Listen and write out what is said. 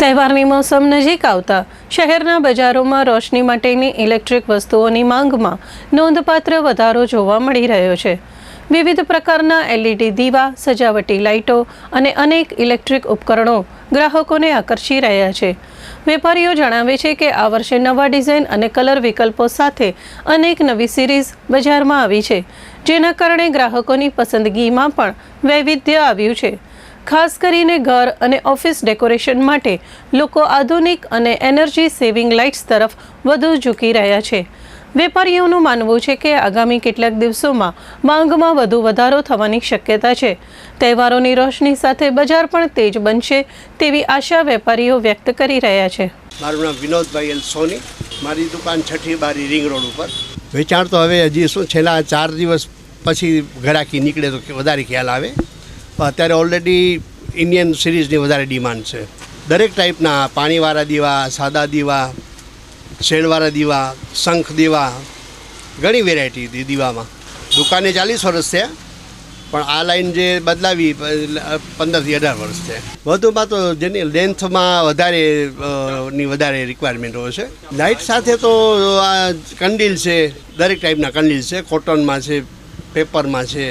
તહેવારની મોસમ નજીક આવતા શહેરના બજારોમાં રોશની માટેની ઇલેક્ટ્રિક વસ્તુઓની માંગમાં નોંધપાત્ર વધારો જોવા મળી રહ્યો છે. વિવિધ પ્રકારના એલઈડી દીવા, સજાવટી લાઇટો અને અનેક ઇલેક્ટ્રિક ઉપકરણો ગ્રાહકોને આકર્ષી રહ્યા છે. વેપારીઓ જણાવે છે કે આ વર્ષે નવા ડિઝાઇન અને કલર વિકલ્પો સાથે અનેક નવી સિરીઝ બજારમાં આવી છે, જેના કારણે ગ્રાહકોની પસંદગીમાં પણ વૈવિધ્ય આવ્યું છે. ખાસ કરીને ઘર અને ઓફિસ ડેકોરેશન માટે લોકો આધુનિક અને એનર્જી સેવિંગ લાઇટ્સ તરફ વધુ ઝૂકી રહ્યા છે. વેપારીઓનું માનવું છે કે આગામી કેટલાક દિવસોમાં માંગમાં વધુ વધારો થવાની શક્યતા છે. તહેવારોની રોશની સાથે બજાર પણ તેજ બનશે તેવી આશા વેપારીઓ વ્યક્ત કરી રહ્યા છે. મારું નામ વિનોદભાઈ એલ સોની. મારી દુકાન છઠ્ઠી બારી રિંગ રોડ ઉપર. વેચાણ તો હવે હજી શું છેલ્લા ચાર દિવસ પછી ઘરાકી નીકળે તો વધારે ખ્યાલ આવે. અત્યારે ઓલરેડી ઇન્ડિયન સિરીઝની વધારે ડિમાન્ડ છે. દરેક ટાઈપના પાણીવાળા દીવા, સાદા દીવા શેડવાળા દીવા, શંખ દીવા, ઘણી વેરાયટી દીવામાં. દુકાને ચાલીસ વર્ષ છે, પણ આ લાઈન જે બદલાવી પંદરથી અઢાર વર્ષ છે. વધુમાં તો જેની લેન્થમાં વધારે ની વધારે રિક્વાયરમેન્ટ હોય છે. લાઇટ સાથે તો આ કંડીલ છે, દરેક ટાઈપના કંડીલ છે કોટનમાં છે પેપરમાં છે.